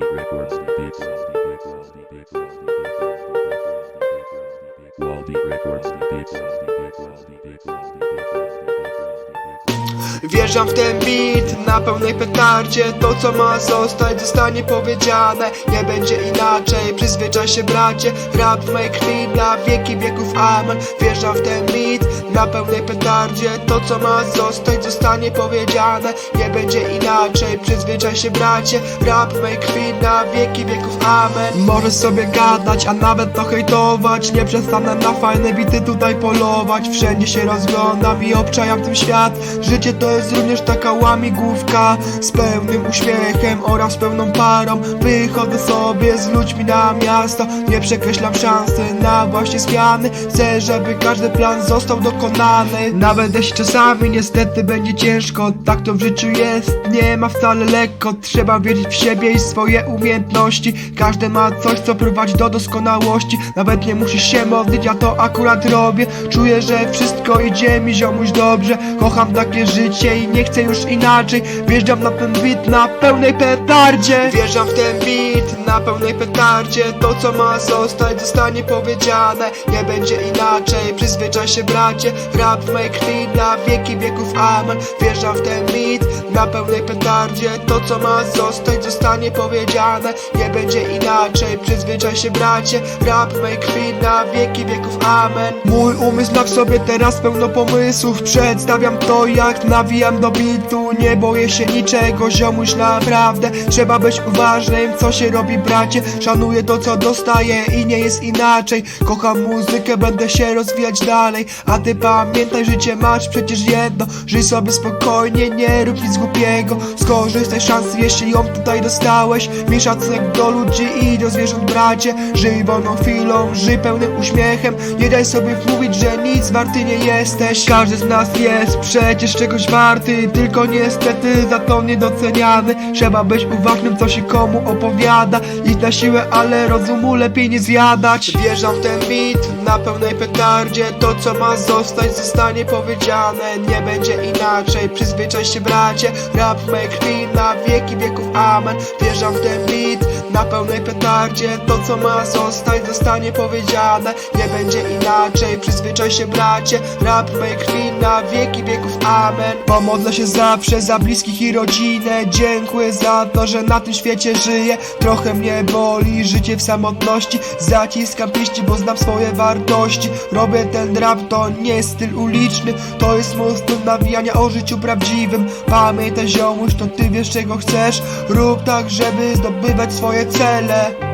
Records Beats. Waldy Records Beats. Wjeżdżam w ten beat na pełnej petardzie. To co ma zostać zostanie powiedziane. Nie będzie inaczej, przyzwyczaj się bracie. Rap w mojej krwi dla wieki wieków amen. Wjeżdżam w ten beat na pełnej petardzie. To co ma zostać zostanie powiedziane. Nie będzie inaczej, przyzwyczaj się bracie. Rap w mojej krwi dla wieki wieków amen. Możesz sobie gadać, a nawet to hejtować. Nie przestanę na fajne bity tutaj polować. Wszędzie się rozglądam i obczajam tym świat. Życie to jest również taka łamigłówka Z pełnym uśmiechem oraz pełną parą. Wychodzę sobie z ludźmi na miasto Nie przekreślam szansy na właśnie zmiany. Chcę, żeby każdy plan został dokonany. Nawet jeśli czasami niestety będzie ciężko Tak to w życiu jest, nie ma wcale lekko Trzeba wierzyć w siebie i swoje umiejętności. Każdy ma coś, co prowadzi do doskonałości. Nawet nie musisz się modlić, ja to akurat robię. Czuję, że wszystko idzie mi ziomuś dobrze. Kocham takie życie i nie chcę już inaczej. Wjeżdżam na ten beat na pełnej petardzie. Wjeżdżam w ten beat na pełnej petardzie. To co ma zostać zostanie powiedziane. Nie będzie inaczej, przyzwyczaj się bracie. Rap w mojej krwi dla wieki wieków amen. Wjeżdżam w ten beat na pełnej petardzie. To co ma zostać zostanie powiedziane. Nie będzie inaczej, przyzwyczaj się bracie. Rap w mojej krwi dla wieki wieków amen. Mój umysł ma w sobie teraz pełno pomysłów. Przedstawiam to jak nawijam do bitu Nie boję się niczego, ziomuś naprawdę. Trzeba być uważnym, co się robi bracie. Szanuję to co dostaję i nie jest inaczej. Kocham muzykę, będę się rozwijać dalej. A ty pamiętaj, życie masz przecież jedno. Żyj sobie spokojnie, nie rób nic głupiego. Skorzystaj szansy, jeśli ją tutaj dostałeś. Miej szacunek do ludzi i do zwierząt bracie. Żyj wolną chwilą, żyj pełnym uśmiechem. Nie daj sobie wmówić, że nic warty nie jesteś. Każdy z nas jest przecież czegoś warty Tylko niestety za to niedoceniany. Trzeba być uważnym, co się komu opowiada. Iść na siłę, ale rozumu lepiej nie zjadać. Wjeżdżam w ten beat na pełnej petardzie. To co ma zostać zostanie powiedziane. Nie będzie inaczej, przyzwyczaj się bracie. Rap mojej krwi na wieki wieków amen. Wjeżdżam w ten beat na pełnej petardzie To co ma zostać zostanie powiedziane. Nie będzie inaczej, przyzwyczaj się bracie. Rap w mojej krwi na wieki wieków amen. Pomodlę się zawsze za bliskich i rodzinę. Dziękuję za to, że na tym świecie żyję. Trochę mnie boli życie w samotności. Zaciskam pięści, bo znam swoje wartości. Robię ten rap, to nie styl uliczny. To jest styl nawijania o życiu prawdziwym. Pamiętaj ziomuś, to ty wiesz czego chcesz. Rób tak, żeby zdobywać swoje söyle